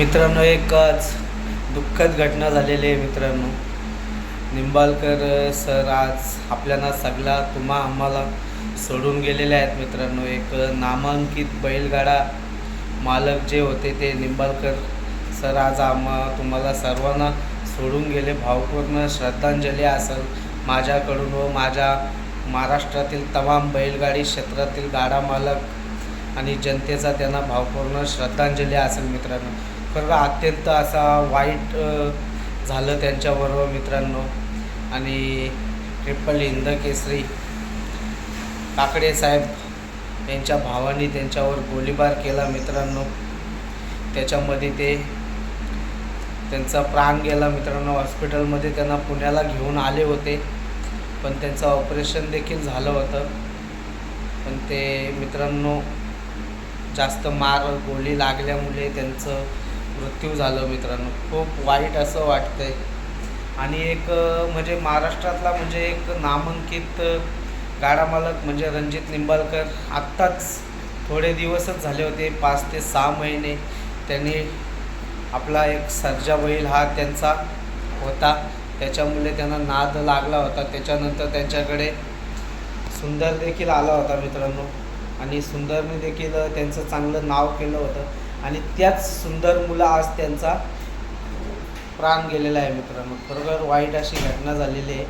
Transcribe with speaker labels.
Speaker 1: मित्रांनो एक आज दुःखद घटना झालेली आहे मित्रांनो. निंबाळकर सर आज आपल्याला सगळा तुम्हा आम्हाला सोडून गेलेले आहेत मित्रांनो. एक नामांकित बैलगाडा मालक जे होते ते निंबाळकर सर आज आम्हा तुम्हाला सर्वांना सोडून गेले. भावपूर्ण श्रद्धांजली असेल माझ्याकडून व माझ्या महाराष्ट्रातील तमाम बैलगाडी क्षेत्रातील गाडा मालक आणि जनतेचा त्यांना भावपूर्ण श्रद्धांजली असेल मित्रांनो. खरं अत्यंत असा वाईट झालं त्यांच्याबरोबर मित्रांनो. आणि ट्रिपल हिंद केसरी काकडे साहेब यांच्या भावाने त्यांच्यावर गोळीबार केला मित्रांनो. त्याच्यामध्ये ते त्यांचा प्राण गेला मित्रांनो. हॉस्पिटलमध्ये त्यांना पुण्याला घेऊन आले होते. पण त्यांचं ऑपरेशन देखील झालं होतं. पण ते मित्रांनो जास्त मार गोळी लागल्यामुळे त्यांचं मृत्यू झालं मित्रांनो. खूप वाईट असं वाटतंय. आणि एक म्हणजे महाराष्ट्रातला म्हणजे एक नामांकित अं, गाडा मालक म्हणजे रणजित निंबाळकर. आत्ताच थोडे दिवसच झाले होते पाच ते सहा महिने. त्यांनी आपला एक सर्जा बैल हा त्यांचा होता. त्याच्यामुळे त्यांना नाद लागला होता. त्याच्यानंतर त्यांच्याकडे सुंदर देखील आला होता मित्रांनो. आणि सुंदरने देखील त्यांचं चांगलं नाव केलं होतं. आणि त्याच सुंदर मुलं आज त्यांचा प्राण गेलेला आहे मित्रांनो. खरोखर वाईट अशी घटना झालेली आहे.